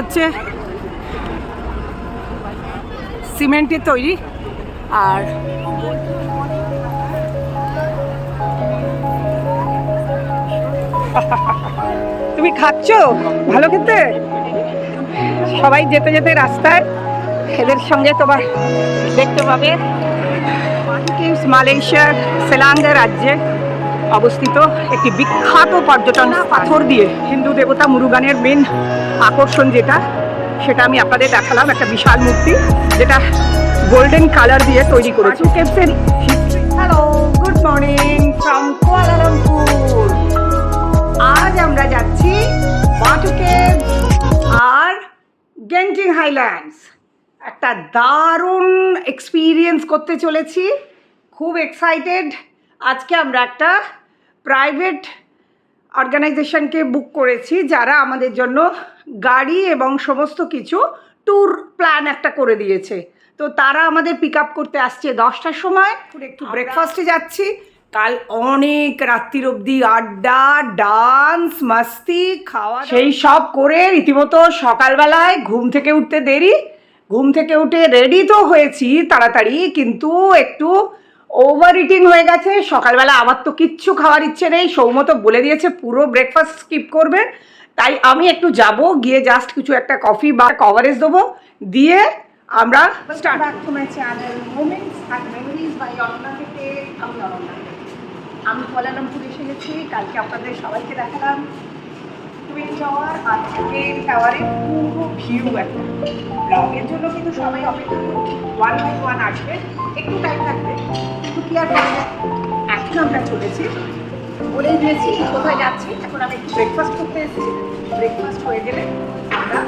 হচ্ছে সিমেন্টের তৈরি আর তুমি খাচ্ছ ভালো খেতে? সবাই যেতে যেতে রাস্তায় এদের সঙ্গে তোমার দেখতে পাবে। মালয়েশিয়ার সেলাঙ্গা রাজ্যে। অবস্থিত একটি বিখ্যাত পর্যটন পাথর দিয়ে হিন্দু দেবতা মুরুগানের মেন আকর্ষণ যেটা, সেটা আমি আপনাদের দেখালাম, একটা বিশাল মূর্তি যেটা গোল্ডেন কালার দিয়ে তৈরি করেছি। কেপসের hello good morning from Kuala Lumpur আজ আমরা যাচ্ছি আর গেন্টিং হাইল্যান্ডস একটা দারুণ এক্সপিরিয়েন্স করতে চলেছি। খুব এক্সাইটেড আজকে আমরা একটা প্রাইভেট অর্গানাইজেশনকে বুক করেছি যারা আমাদের জন্য গাড়ি এবং সমস্ত কিছু ট্যুর প্ল্যান একটা করে দিয়েছে। তো তারা আমাদের পিক আপ করতে আসছে দশটার সময়। একটু ব্রেকফাস্টে যাচ্ছি। কাল অনেক রাত্রির অবধি আড্ডা ডান্স মাস্তি খাওয়া সেই সব করে রীতিমতো সকালবেলায় ঘুম থেকে উঠতে দেরি। ঘুম থেকে উঠে রেডি তো হয়েছি তাড়াতাড়ি কিন্তু একটু ওভার ইটিং হয়ে গেছে, সকালবেলা আমার তো কিচ্ছু খাওয়ার ইচ্ছে নেই সৌমত বলে দিয়েছে পুরো ব্রেকফাস্ট স্কিপ করবে, তাই আমি একটু যাব, গিয়ে জাস্ট কিছু একটা কফি বা কভারেজ দেবো, দিয়ে আমরা আমি অনন্যা আমি কোয়ালালামপুর এসে গেছি, কালকে আপনাদের সবাইকে দেখালাম। টুইন টাওয়ার আর সেকেন্ড টাওয়ারের পুরো ভিউ একটা। ব্লগের জন্য কিন্তু সবাই অপেক্ষা ওয়ান বাই ওয়ান আসবে। একটু টাইম কি আর? এখন আমরা চলেছি। বলেই দিয়েছি কোথায় যাচ্ছি। এখন আমি ব্রেকফাস্ট করতে এসেছি। ব্রেকফাস্ট হয়ে গেলে আমরা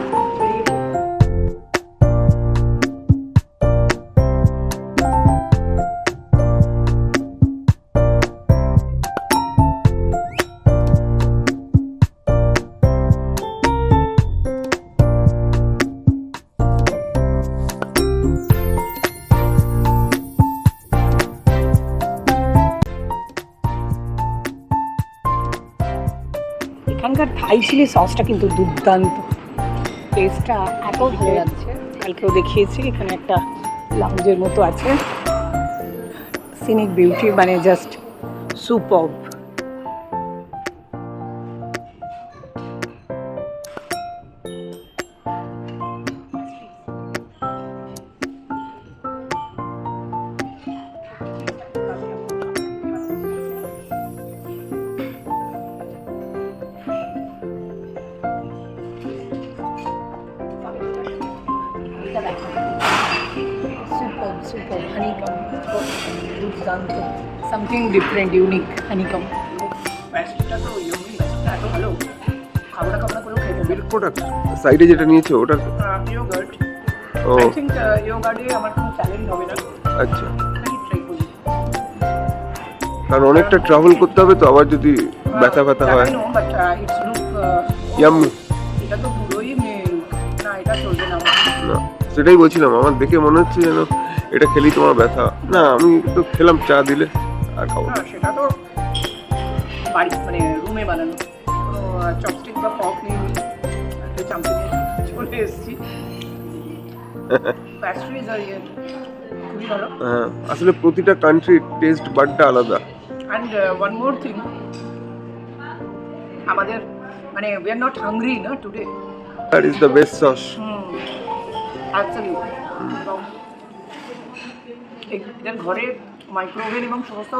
থাই চিলি সসটা কিন্তু দুর্দান্ত। টেস্টটা এত ভালো লাগছে। কালকেও দেখিয়েছি এখানে একটা লাউঞ্জের মতো আছে। সিনিক বিউটি মানে জাস্ট সুপার সুপার হানিকম দুর্দান্ত সামথিং ডিফারেন্ট ইউনিক হানিকম ব্যাসটা তো ইউনিক ব্যাসটা এত ভালো খাবার খাবার করেও খেতে মিল্ক প্রোডাক্ট সাইডে যেটা নিয়েছো ওটা? ইয়োগার্ট ও। আই থিঙ্ক ইয়োগার্টে আমার কোনো চ্যালেঞ্জ হবে না। আচ্ছা। আমি ট্রাই করি কারণ অনেকটা ট্রাভেল করতে হবে তো আবার যদি ব্যথা ব্যথা হয়। বাট ইটস লুক ইয়াম্মি এটা তো পুরোই মিল্ক না এটা চলবে না। আমার। না সেটাই বলছিলাম আমার দেখে মনে হচ্ছে যেন এটা খেলি তোমার ব্যথা। না আমি তো খেলাম চা দিলে আর খাব না। সেটা তো বাড়ি মানে রুমে বানানো। চপস্টিক বা ফক নেই। একটা চামচে চলে এসেছি। প্যাস্ট্রিজ আর ইয়ে খুবই ভালো। হ্যাঁ আসলে প্রতিটা কান্ট্রির টেস্ট বাড্ডা আলাদা। অ্যান্ড ওয়ান মোর থিং আমাদের মানে উই আর নট হাংরি না today that is the best sauce hmm এ- এদের ঘরে মাইক্রোওভেন এবং সমস্ত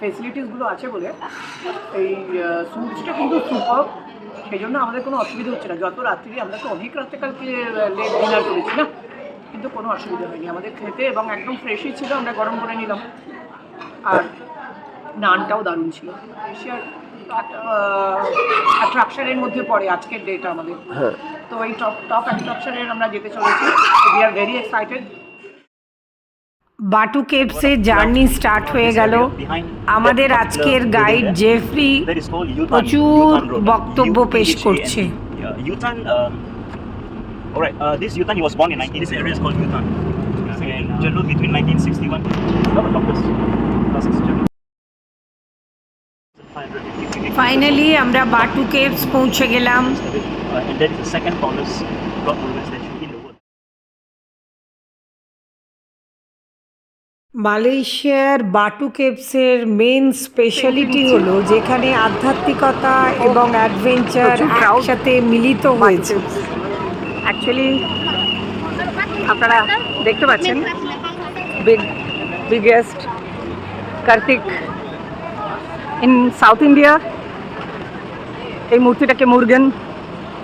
ফেসিলিটিসগুলো আছে বলে এই সুপসটা কিন্তু সুপার সেই জন্য আমাদের কোনো অসুবিধা হচ্ছে না। যত রাত্রি আমরা তো অনেক রাত্রে কালকে লেট ডিনার করেছি না? কিন্তু কোনো অসুবিধা হয়নি। আমাদের খেতে এবং একদম ফ্রেশই ছিল আমরা গরম করে নিলাম। আর নানটাও দারুণ ছিল। এশিয়ার অ্যাট্রাকশনের মধ্যে পড়ে আজকের ডেটা আমাদের। হ্যাঁ। তো এই টপ টপ অ্যাট্রাকশনের আমরা যেতে চলেছি। We are very excited Batu say journey start হয়ে গেল। আমাদের আজকের গাইড জেফ্রি প্রচুর বক্তব্য পেশ করছে। ফাইনালি আমরা বাটু কেভস পৌঁছে গেলাম। মালয়েশিয়ার বাটু কেভসের মেন স্পেশালিটি হলো যেখানে আধ্যাত্মিকতা এবং অ্যাডভেঞ্চার। একসাথে মিলিত হয়েছে। অ্যাকচুয়ালি আপনারা দেখতে পাচ্ছেন big biggest Kartik in south India এই মূর্তিটাকে মুরগেন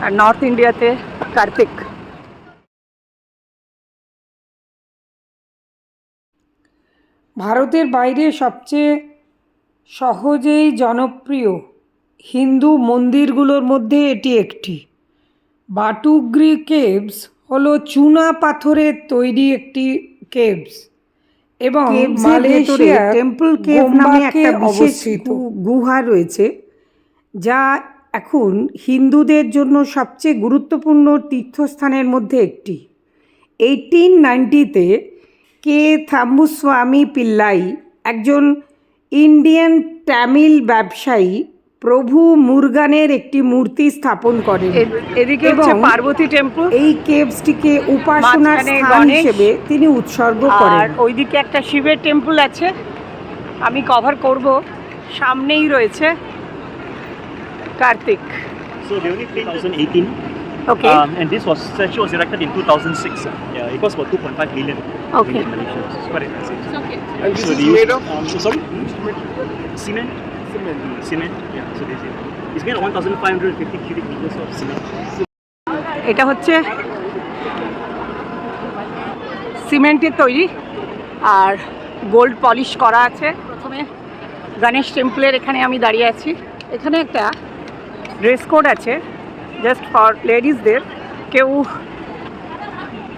আর নর্থ ইন্ডিয়াতে কার্তিক ভারতের বাইরে সবচেয়ে সহজেই জনপ্রিয় হিন্দু মন্দিরগুলোর মধ্যে এটি একটি। বাটুগ্রি কেভস হলো চুনা পাথরের তৈরি একটি কেভস এবং মালয়েশিয়ার Temple Cave নামে একটা বিশেষ অবস্থিত। গুহা রয়েছে যা এখন হিন্দুদের জন্য সবচেয়ে গুরুত্বপূর্ণ তীর্থস্থানের মধ্যে একটি। এইটিন নাইনটিতে কে থাম্বুস্বামী পিল্লাই? একজন ইন্ডিয়ান তামিল ব্যবসায়ী প্রভু মুরগানের একটি মূর্তি স্থাপন করেন। এদিকে হচ্ছে পার্বতী টেম্পল এই কেভসটিকে উপাসনার স্থান হিসেবে তিনি উৎসর্গ আর করেন। ওইদিকে একটা শিবের টেম্পল আছে। আমি কভার করব। সামনেই রয়েছে Kartik. So they 2018, okay um, and this was statue was erected in 2006. uh, Yeah, it cost about 2.5 million Okay. in Malaysia. So it's quite expensive. It's And this So is made of Um, so sorry, cement. cement. Cement. cement. Yeah. So they say it's made of 1,550 cubic meters of cement. এটা হচ্ছে সিমেন্টের তৈরি আর gold polish করা আছে প্রথমে গণেশ টেম্পলের এখানে আমি দাঁড়িয়ে আছি এখানে একটা ড্রেস কোড আছে জাস্ট ফর লেডিসদের কেউ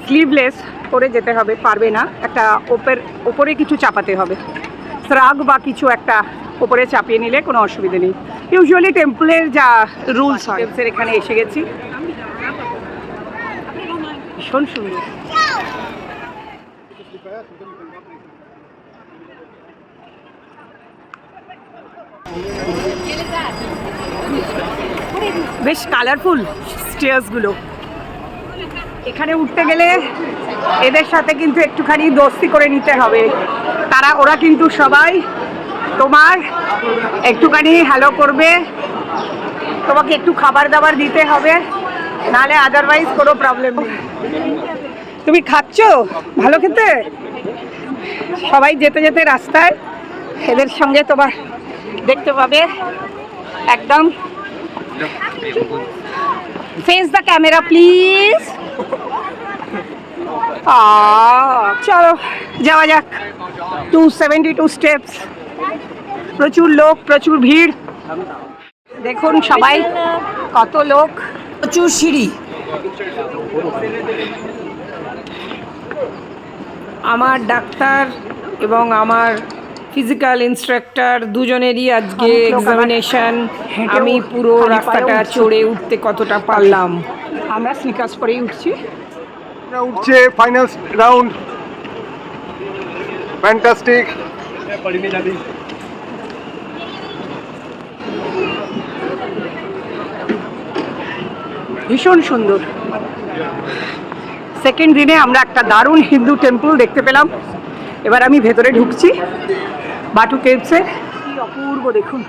স্লিভলেস করে যেতে হবে, পারবে না। একটা ওপের, ওপরে কিছু চাপাতে হবে। স্রাগ বা কিছু একটা ওপরে চাপিয়ে নিলে কোনো অসুবিধে নেই। ইউজুয়ালি টেম্পলের যা রুলস হয় টেম্পলের এখানে এসে গেছি। ভীষণ সুন্দর। বেশ কালারফুল স্টেয়ার্সগুলো এখানে উঠতে গেলে এদের সাথে কিন্তু একটুখানি দোস্তি করে নিতে হবে। তারা, ওরা কিন্তু সবাই তোমার একটুখানি হ্যালো করবে। তোমাকে একটু খাবার দাবার দিতে হবে। নাহলে আদারওয়াইজ কোনো প্রবলেম নেই। তুমি খাচ্ছ ভালো খেতে? সবাই যেতে যেতে রাস্তায় এদের সঙ্গে তোমার দেখতে পাবে। একদম ফেস দ্য ক্যামেরা প্লিজ চলো যাওয়া যাক টু সেভেন্টি টু স্টেপস প্রচুর লোক প্রচুর ভিড় দেখুন সবাই কত লোক প্রচুর সিঁড়ি আমার ডাক্তার এবং আমার ফিজিক্যাল ইনস্ট্রাক্টর দুজনেরই আজকে এক্সামিনেশন আমি পুরো রাস্তাটা চড়ে উঠতে কতটা পারলাম? আমরা স্নিকার্স পরেই উঠছি। উঠছে ফাইনাল রাউন্ড ফ্যান্টাস্টিক ভীষণ সুন্দর। সেকেন্ড দিনে আমরা একটা দারুণ হিন্দু টেম্পল দেখতে পেলাম। এবার আমি ভেতরে ঢুকছি। বাটু কেভসে কি অপূর্ব দেখুন।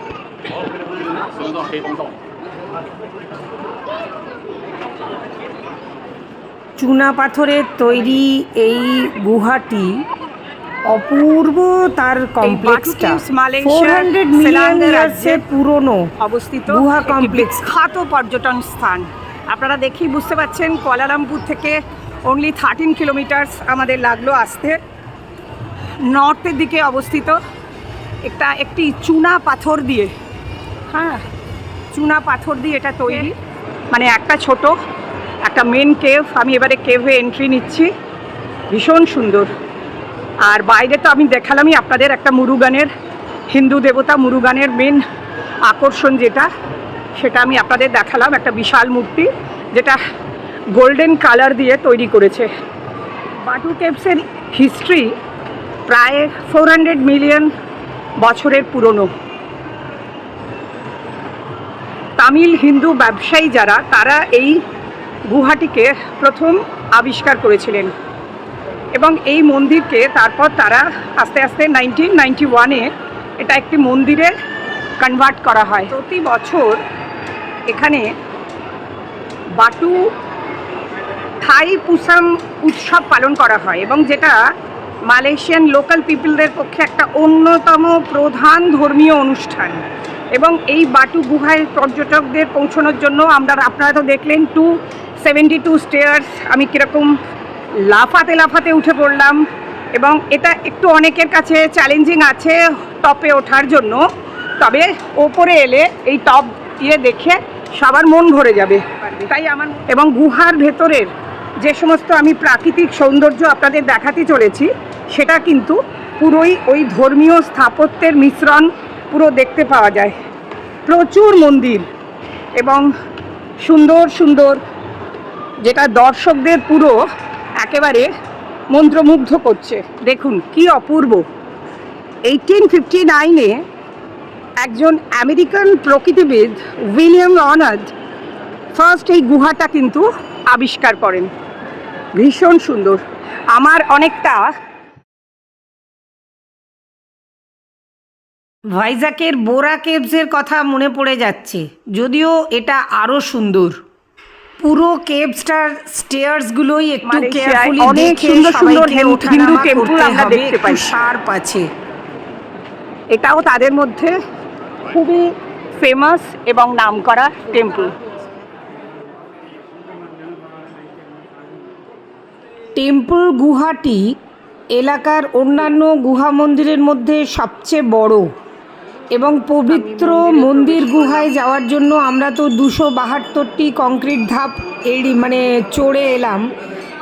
চুনা পাথরের তৈরি এই গুহাটি অপূর্ব তার কমপ্লেক্সটা ফোর হান্ড্রেড মিলিয়ন ইয়ার্সের পুরনো অবস্থিত। গুহা complex। বিখ্যাত পর্যটন স্থান। আপনারা দেখেই বুঝতে পারছেন কোয়ালালামপুর থেকে অনলি থার্টিন কিলোমিটার্স আমাদের লাগল আসতে। নর্থের দিকে অবস্থিত। একটা, একটি চুনা পাথর দিয়ে। হ্যাঁ চুনা পাথর দিয়ে এটা তৈরি। মানে একটা ছোট, একটা মেন কেভ আমি এবারে কেভে এন্ট্রি নিচ্ছি। ভীষণ সুন্দর। আর বাইরে তো আমি দেখালামই আপনাদের একটা মুরুগানের, হিন্দু দেবতা মুরুগানের মেন আকর্ষণ যেটা, সেটা আমি আপনাদের দেখালাম। একটা বিশাল মূর্তি, যেটা গোল্ডেন কালার দিয়ে তৈরি করেছে। বাটু কেভসের হিস্ট্রি প্রায় ফোর হান্ড্রেড মিলিয়ন বছরের পুরনো। তামিল হিন্দু ব্যবসায়ী যারা, তারা এই গুহাটিকে প্রথম আবিষ্কার করেছিলেন এবং এই মন্দিরকে তারপর তারা আস্তে আস্তে নাইনটিন নাইনটি ওয়ানে এটা একটি মন্দিরে কনভার্ট করা হয়। প্রতি বছর এখানে বাটু থাই পুসাম উৎসব পালন করা হয় এবং যেটা মালয়েশিয়ান লোকাল পিপলদের পক্ষে একটা অন্যতম প্রধান ধর্মীয় অনুষ্ঠান। এবং এই বাটু গুহায় পর্যটকদের পৌঁছানোর জন্য আমরা আপনারা তো দেখলেন টু সেভেন্টি টু স্টেয়ার্স আমি কীরকম লাফাতে লাফাতে উঠে পড়লাম। এবং এটা একটু অনেকের কাছে চ্যালেঞ্জিং আছে টপে ওঠার জন্য। তবে ওপরে এলে এই টপ দিয়ে দেখে সবার মন ভরে যাবে। তাই আমার এবং গুহার ভেতরের যে সমস্ত আমি প্রাকৃতিক সৌন্দর্য আপনাদের দেখাতে চলেছি, সেটা কিন্তু পুরোই ওই ধর্মীয় স্থাপত্যের মিশ্রণ পুরো দেখতে পাওয়া যায়। প্রচুর মন্দির এবং সুন্দর সুন্দর যেটা দর্শকদের পুরো একেবারে মন্ত্রমুগ্ধ করছে। দেখুন কি অপূর্ব। এইটিন ফিফটি নাইনে একজন আমেরিকান প্রকৃতিবিদ উইলিয়াম অনার্ড ফার্স্ট এই গুহাটা কিন্তু আবিষ্কার করেন। ভীষণ সুন্দর। আমার অনেকটা ভাইজাকের বোরা কেভসের কথা মনে পড়ে যাচ্ছে যদিও এটা আরও সুন্দর। পুরো কেভসটার স্টেয়ার্সগুলোই একটু মালয়েশিয়ায় কেয়ারফুলি দেখে সুন্দর সুন্দর সবাইকে হিন্দু ওঠানামা টেম্পল করতে আমরা হবে দেখতে একটু পাই। শার্প আছে। এটাও তাদের মধ্যে খুবই ফেমাস এবং নামকরা টেম্পল টেম্পল গুহাটি এলাকার অন্যান্য গুহা মন্দিরের মধ্যে সবচেয়ে বড় এবং পবিত্র মন্দির গুহায় যাওয়ার জন্য আমরা তো দুশো বাহাত্তরটি কংক্রিট ধাপ এড়ি মানে চড়ে এলাম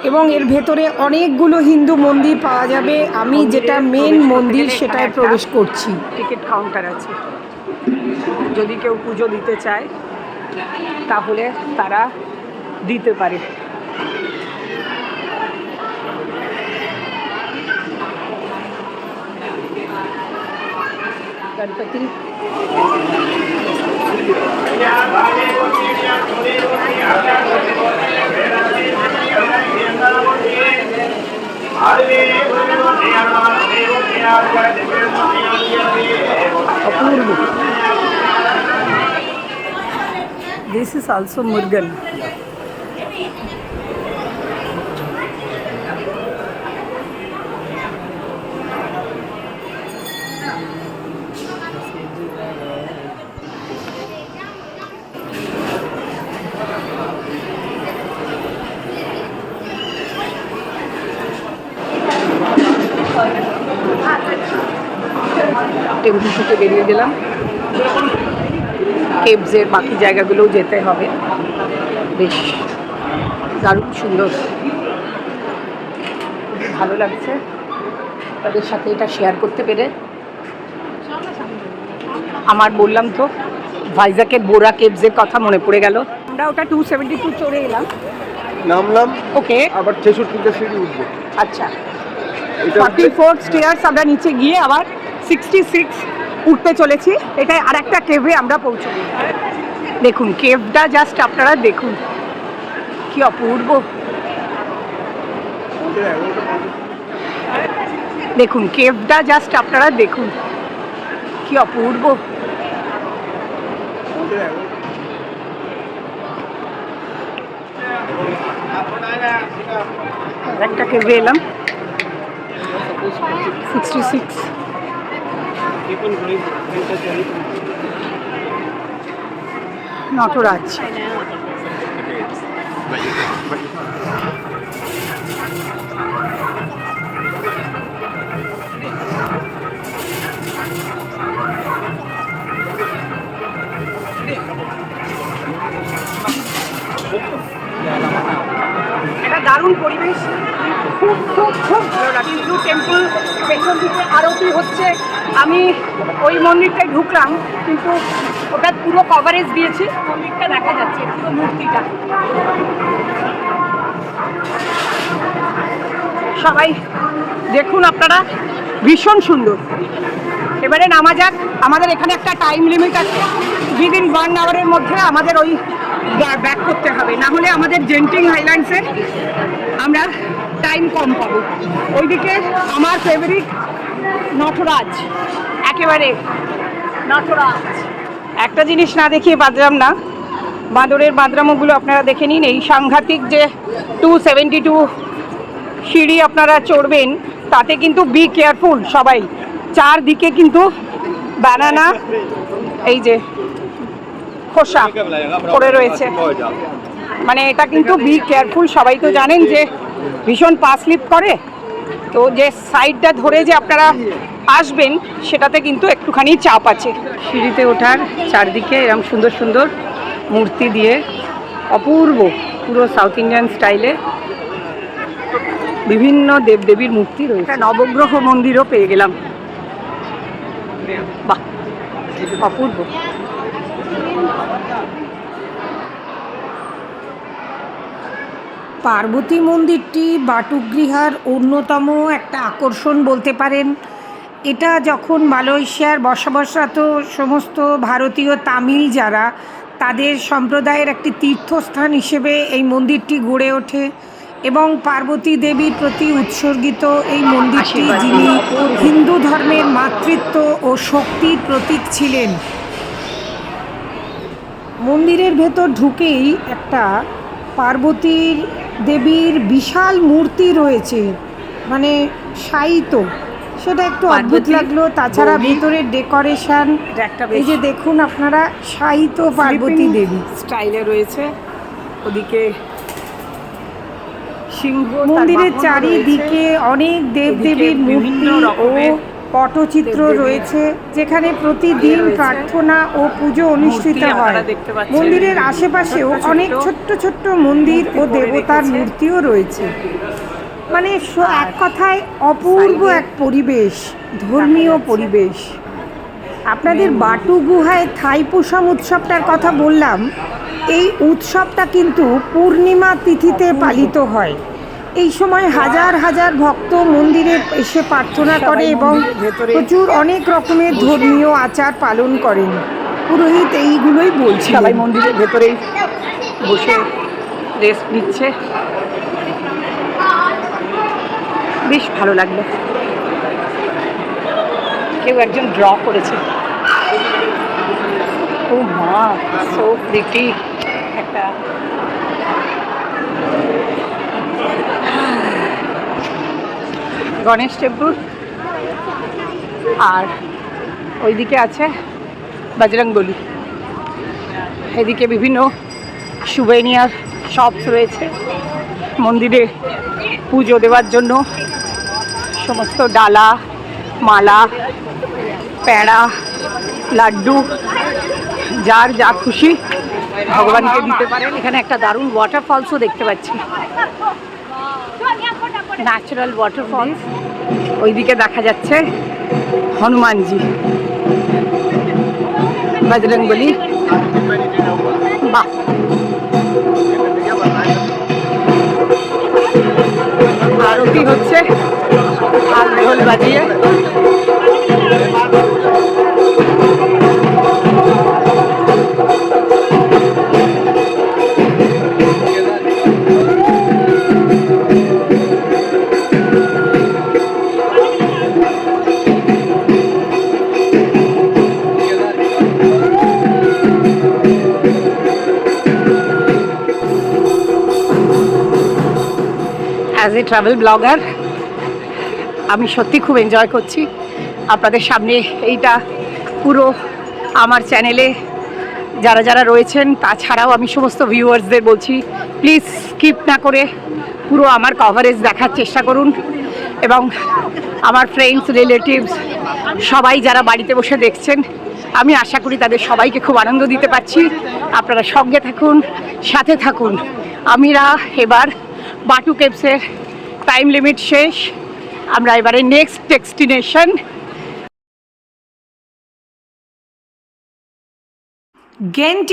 এবং এর ভেতরে অনেকগুলো হিন্দু মন্দির পাওয়া যাবে। আমি যেটা মেন মন্দির সেটায় প্রবেশ করছি। টিকিট কাউন্টার আছে। যদি কেউ পুজো দিতে চায় তাহলে তারা দিতে পারে। গণপতি অপূর্ব this is also Murugan temple থেকে বেরিয়ে গেলাম। কেবসের বাকি জায়গাগুলোও যেতে হবে। বেশ দারুণ সুন্দর। ভালো লাগছে তাদের সাথে এটা শেয়ার করতে পেরে। আমার বললাম তো ভাইজাকের বোরা কেবসের কথা মনে পড়ে গেল। আমরা ওটা টু সেভেন্টি টু চড়ে এলাম। নামলাম ওকে। আবার ছেষট্টিটা সিঁড়ি উঠবো। আচ্ছা। ফর্টি ফোর স্টেয়ার্স আমরা নিচে গিয়ে আবার সিক্সটি সিক্স উঠতে চলেছি। এটা আর একটা কেভে আমরা পৌঁছবো। দেখুন কেভটা জাস্ট আপনারা দেখুন। কি অপূর্ব। দেখুন কেভটা জাস্ট আপনারা দেখুন। কি অপূর্ব। একটা কেভে এলাম। Sixty six Nataraj. একটা দারুণ পরিবেশ। খুব খুব খুব ভালো লাগে হিন্দু টেম্পল পেছন দিকে আরতি হচ্ছে। আমি ওই মন্দিরটায় ঢুকলাম, কিন্তু ওটা পুরো কভারেজ দিয়েছি, মন্দিরটা দেখা যাচ্ছে, পুরো মূর্তিটা। সবাই দেখুন আপনারা, ভীষণ সুন্দর। এবারে নামা যাক, আমাদের এখানে একটা টাইম লিমিট আছে। উইদিন ওয়ান আওয়ারের মধ্যে আমাদের ওই ব্যাক করতে হবে, না হলে আমাদের জেন্টিং হাইল্যান্ডসে আমরা টাইম কম পাবো। ওইদিকে আমার ফেভারিট নটরাজ। একেবারে নটরাজ। একটা জিনিস না দেখিয়ে বাদলাম না, বাঁদরের বাঁদরামোগুলো আপনারা দেখে নিন। এই সাংঘাতিক যে টু সেভেন্টি টু সিঁড়ি আপনারা চড়বেন, তাতে কিন্তু বি কেয়ারফুল সবাই। চারদিকে কিন্তু ব্যানানা এই যে খোসা পড়ে রয়েছে। মানে এটা কিন্তু বি কেয়ারফুল সবাই তো জানেন যে ভীষণ পা স্লিপ করে। তো যে সাইডটা ধরে যে আপনারা আসবেন সেটাতে কিন্তু একটুখানি চাপ আছে। সিঁড়িতে ওঠার চারদিকে এরকম সুন্দর সুন্দর মূর্তি দিয়ে অপূর্ব পুরো সাউথ ইন্ডিয়ান স্টাইলে বিভিন্ন দেবদেবীর মূর্তি রয়েছে। নবগ্রহ মন্দিরও পেয়ে গেলাম। বাহ অপূর্ব। পার্বতী মন্দিরটি বাটুগৃহার অন্যতম একটা আকর্ষণ বলতে পারেন এটা যখন মালয়েশিয়ার বসবাসরত সমস্ত ভারতীয় তামিল যারা তাদের সম্প্রদায়ের একটি তীর্থস্থান হিসেবে এই মন্দিরটি গড়ে ওঠে এবং পার্বতী দেবীর প্রতি উৎসর্গিত এই মন্দিরটি। যিনি হিন্দু ধর্মের মাতৃত্ব ও শক্তির প্রতীক ছিলেন মন্দিরের ভেতর ঢুকেই একটা পার্বতীর দেবীর বিশাল মূর্তি রয়েছে মানে শায়িত সেটা একটু অদ্ভুত লাগল। তাছাড়া গৌরী। ভেতরের ডেকোরেশন। এই যে দেখুন আপনারা শায়িত পার্বতী দেবী। স্টাইলে রয়েছে। ওদিকে মন্দিরের চারিদিকে অনেক দেবদেবীর মূর্তি ও পটচিত্র রয়েছে যেখানে প্রতিদিন প্রার্থনা ও পুজো অনুষ্ঠিত হয়। মন্দিরের আশেপাশেও অনেক ছোট্ট ছোট্ট মন্দির ও দেবতার মূর্তিও রয়েছে। মানে এক কথায় অপূর্ব এক পরিবেশ ধর্মীয় পরিবেশ। আপনাদের বাটু গুহায় থাইপুসম উৎসবটার কথা বললাম এই উৎসবটা কিন্তু পূর্ণিমা তিথিতে পালিত হয়। এই সময় হাজার হাজার ভক্ত মন্দিরে এসে প্রার্থনা করে এবং প্রচুর অনেক রকমের ধর্মীয় আচার পালন করেন। পুরোহিত এইগুলোই বলছি সবাই মন্দিরের ভেতরেই বসে রেস্ট নিচ্ছে। বেশ ভালো লাগল। কেউ একজন ড্র করেছে। ও মা সো প্রিটি একটা গণেশ টেম্পল। আর ওইদিকে আছে বজরংবলী এদিকে বিভিন্ন সুবেনিয়ার শপস রয়েছে। মন্দিরে পুজো দেওয়ার জন্য সমস্ত ডালা, মালা প্যাড়া লাড্ডু, যার যা খুশি ভগবানকে দিতে পারেন। এখানে একটা দারুণ ওয়াটারফলসও দেখতে পাচ্ছি। ন্যাচারাল ওয়াটারফলস ওইদিকে দেখা যাচ্ছে হনুমানজি। বজরংবলী। বাহ। আরতি হচ্ছে। আর ঢোল বাজিয়ে। ট্রাভেল ব্লগার আমি সত্যি খুব এনজয় করছি। আপনাদের সামনে এইটা পুরো আমার চ্যানেলে যারা যারা রয়েছেন, তাছাড়াও আমি সমস্ত ভিউয়ার্সদের বলছি প্লিজ স্কিপ না করে পুরো আমার কভারেজ দেখার চেষ্টা করুন। এবং আমার ফ্রেন্ডস রিলেটিভস সবাই যারা বাড়িতে বসে দেখছেন, আমি আশা করি তাদের সবাইকে খুব আনন্দ দিতে পারছি। আপনারা সঙ্গে থাকুন, সাথে থাকুন। আমিরা এবার বাটু কেপসের টাইম লিমিট শেষ। আমরা এবারে নেক্সট ডেস্টিনেশন গেন্টি